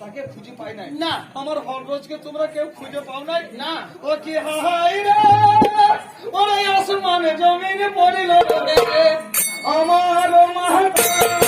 তাকে খুঁজে পাই নাই। না। আমার হররোজকে তোমরা কেউ খুঁজে পাও নাই? না। ও কি হাই রে? ওরে আসমানে জমিনে পড়িল আমার মাতা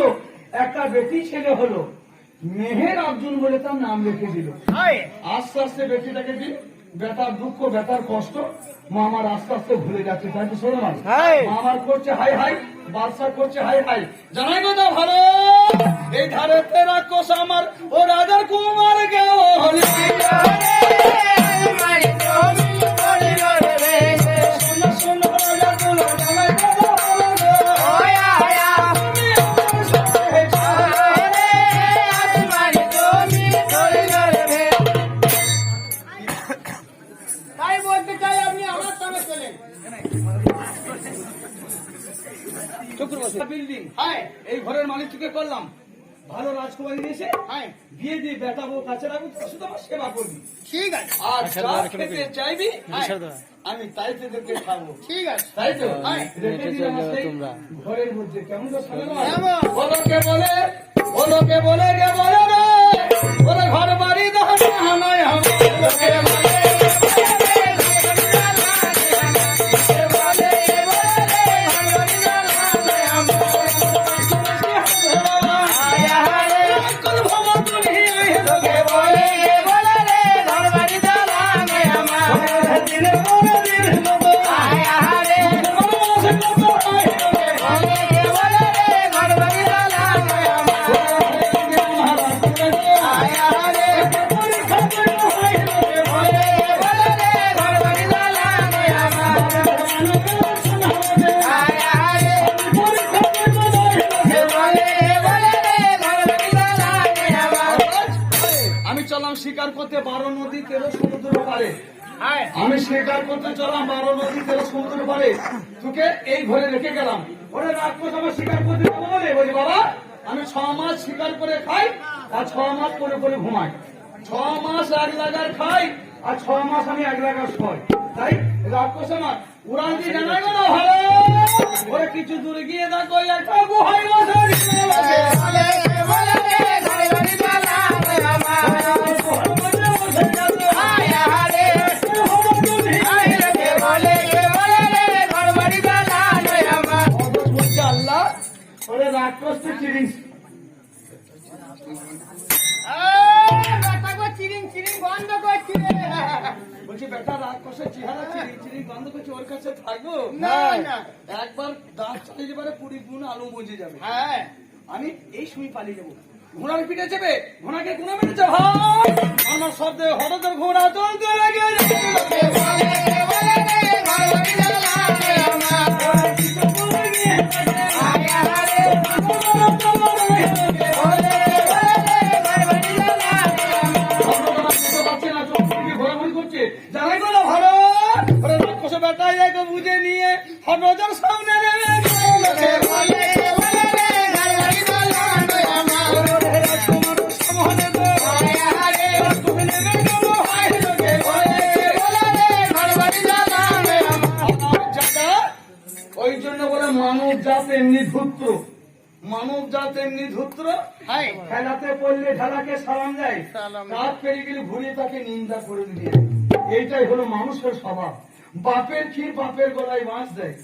করল একটা বেটি ছেলে হলো। মেহের অর্জুন বলে তার নাম রেখে দিল। আস্তে আস্তে বেটিটাকে দিন বেতার দুঃখ বেতার কষ্ট মা আমার আস্তে আস্তে ভুলে যাচ্ছে তাই তো শোনো না? মা করছে হাই হাই বাদশা করছে হাই হাই। জানাই কথা ভালো এই ধারে তেরা কোষ আমার ও রাজার কুমার গে বিল্ডিং হ্যাঁ এই ঘরের মালিক করলাম। ভালো রাজকুমারী এসে হ্যাঁ বিয়ে দিয়ে বেটা কাছে রাখব শুধু আমার সেবা করবি। ঠিক আছে। আর যা খেতে চাইবি? আমি তাই তোদেরকে খাব। ঠিক আছে। তাই তো? হ্যাঁ। রেখে দিলাম সেই ঘরের মধ্যে। কেমন? কেমন? বলো কে বলে বলো কে বলে কে বলে? আমি শিকার করতে চললাম, বারো নদী তেরো সমুদ্র পারে তোকে এই ঘরে রেখে গেলাম। ওরে রাক্ষস আমার শিকার করতে যাব বলে বলি, বাবা, আমি ছ মাস শিকার করে খাই আর ছ মাস করে করে ঘুমাই। ছ মাস এক লাগার খাই আর ছ মাস আমি এক লাগার শোয় তাই রাক্ষস আমার উড়ান দিয়ে জানাই গেল ভালো ওরে কিছু দূরে গিয়ে দেখো একটা গুহাই চিরিং। করছি। বলছি বেটা চেহারা চিরি চিরি গন্ধ করছে ওর কাছে থাকব? না, না। একবার দাঁত চালিয়ে যাবে কুড়ি গুণ আলু বুঝে যাবে। হ্যাঁ। আমি এই সময় পালিয়ে যাব ঘোড়ার পিঠে চেপে ঘোড়াকে ঘোড়া মেরেছে ভাই! আমার শব্দে হঠাৎ ঘোড়া চলতে লেগে ওই জন্য বলে মানুষ জাত এমনি ধূর্ত মানব জাত এমনি ধূত্র খেলাতে পড়লে ঢালাকে সালাম দেয় সালাম পেরিয়ে গেলে ঘুরিয়ে তাকে নিন্দা করে দিয়ে এইটাই হলো মানুষের স্বভাব বাপের ক্ষীর বাপের গলায় বাঁশ দেয়।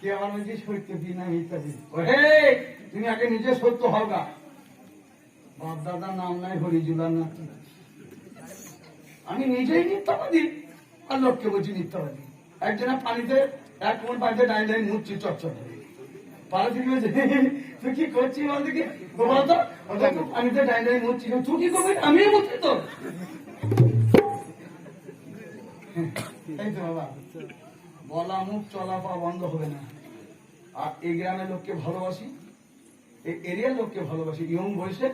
কে আমার নিজে সত্য কি না ইত্যাদি। হে তুমি আগে নিজে সত্য হও বাপ দাদার নাম নাই হরিজুলার না আমি নিজেই মিথ্যাবাদী আর লোককে বলছি মিথ্যাবাদী। একজনের পানিতে এক কোন পানিতে ডাইন ডাইন মুচ্ছি চটচট পাড়া থেকে বলছে তুই কি করছিস বলতো পানিতে ডাইন ডাইন মুচ্ছি তুই কি করবি? আমি মুচ্ছি তো বলা মুখ চলা পা বন্ধ হবে না। আর এই গ্রামের লোককে ভালোবাসি, এই এরিয়ার লোককে ভালোবাসি, ইয়ং বয়সে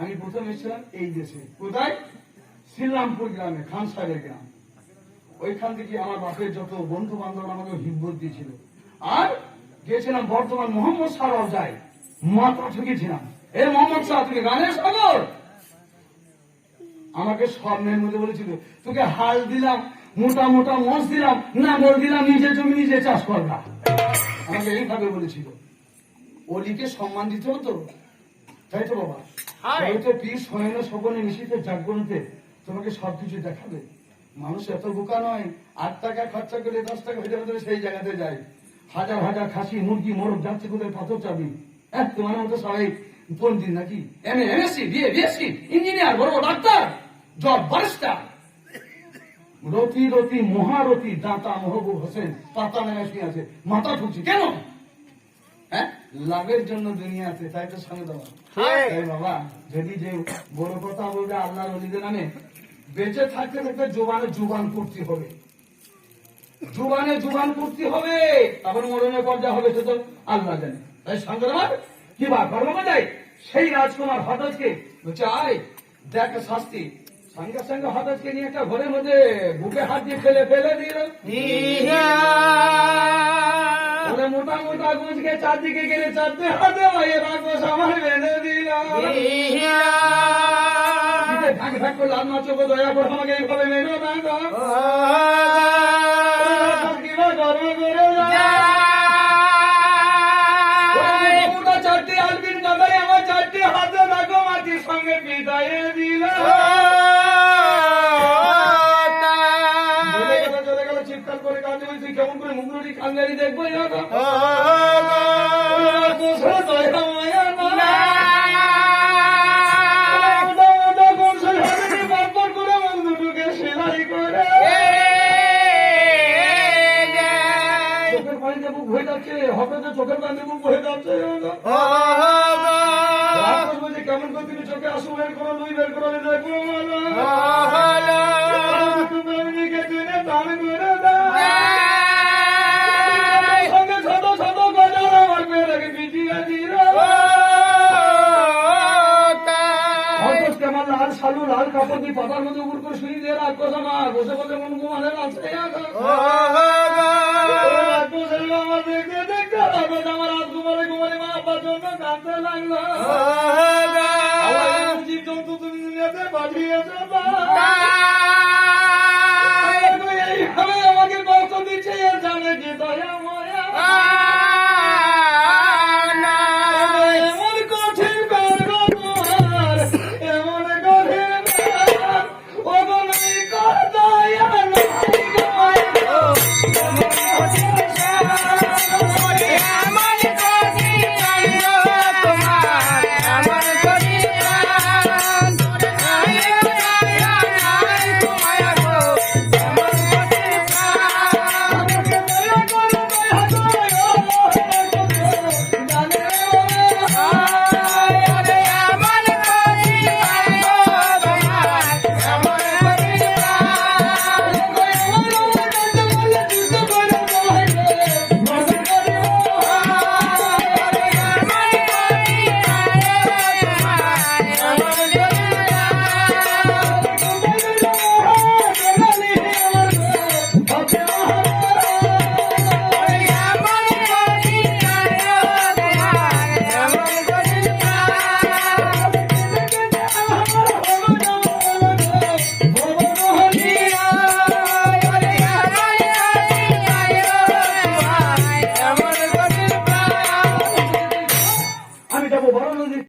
আমি প্রথম এসেছিলাম এই দেশে। কোথায়? শ্রীরামপুর গ্রামে, খান সাহেবের গ্রাম। ওইখান থেকে আমার বাপের যত বন্ধু বান্ধব আমাকে হিব্বত দিয়েছিল। আর গিয়েছিলাম বর্তমান মোহাম্মদ সারাও যায় মাথা ঠুকেছিলাম। এ মোহাম্মদ শাহ তুমি গানের সাগর? আমাকে স্বর্ণের মধ্যে বলেছিল, তোকে হাল দিলাম মোটা মোটা মোষ দিলাম না বল দিলাম নিজে জমি নিজে চাষ করবা আমাকে এইভাবে বলেছিল। অলিকে সম্মান দিতে হতো? তাই তো বাবা? হয়তো পীর স্বয়ং সবনে মিশিতে জাগরণতে তোমাকে সবকিছু দেখাবে। মানুষ এত বোকা নয় আট টাকা খরচা করে দশ টাকা হয়ে যাবে সেই জায়গাতে যায় হাজার হাজার খাসি মুরগি মোরগ যাচ্ছে কোথায় পাথর চাবি? হ্যাঁ তোমার মতো সবাই পন্ডিত নাকি? M A MSc BA BSc engineer বড় ডাক্তার জব বারিস্টার। রতি রতি মহারতি দাতা মহবুব হোসেন পাতা নেমে শুয়ে আছে মাথা ঠুকছি কেন? হ্যাঁ? লাভের জন্য দুনিয়াতে তাই তো সামনে দেওয়া তাই বাবা যদি যে বড় কথা বলবে আল্লাহর অলিদের নামে বেঁচে থাকতে থাকতে জোবানে জুবান করতে হবে। জুবানে জুবান করতে হবে তারপর মরণের পর যা হবে সে তো আল্লাহ জানে। তাই সঙ্গে আমার কি বা কর্ম যায় সেই রাজকুমার হঠাৎকে বলছে আয় দেখ শাস্তি। সঙ্গে সঙ্গে হঠাৎকে নিয়ে একটা ঘরের মধ্যে বুকে হাত দিয়ে ফেলে ফেলে দিল। ওরে মোটা মোটা গুজকে চারদিকে গেলে চারটে হাতে ভাইয়ে রাখব সবাই বেঁধে দিল। ভাগ ভাগ করে লাল মাছ দয়া করে আমাকে এইভাবে মেরো না করে আলবিন কাদাই আমার চারটে হাতে রাখো মাটির সঙ্গে বিদায় দিল। মুখ সেলাই করে চোখের পানিতে বুক হয়ে যাচ্ছে হয়ে কেমন করে তুমি চোখে আসু বের করো লুই বের করো দান করে কাপড় দিয়ে পাতার মধ্যে উপর করে শুয়ে দিয়ে রাক্ষস আমার বসে বসে মন কুমারের আছে আমার দেখতে দেখতে আমার হাত ঘুমারে ঘুমারে মা আব্বার জন্য কাঁদতে লাগল।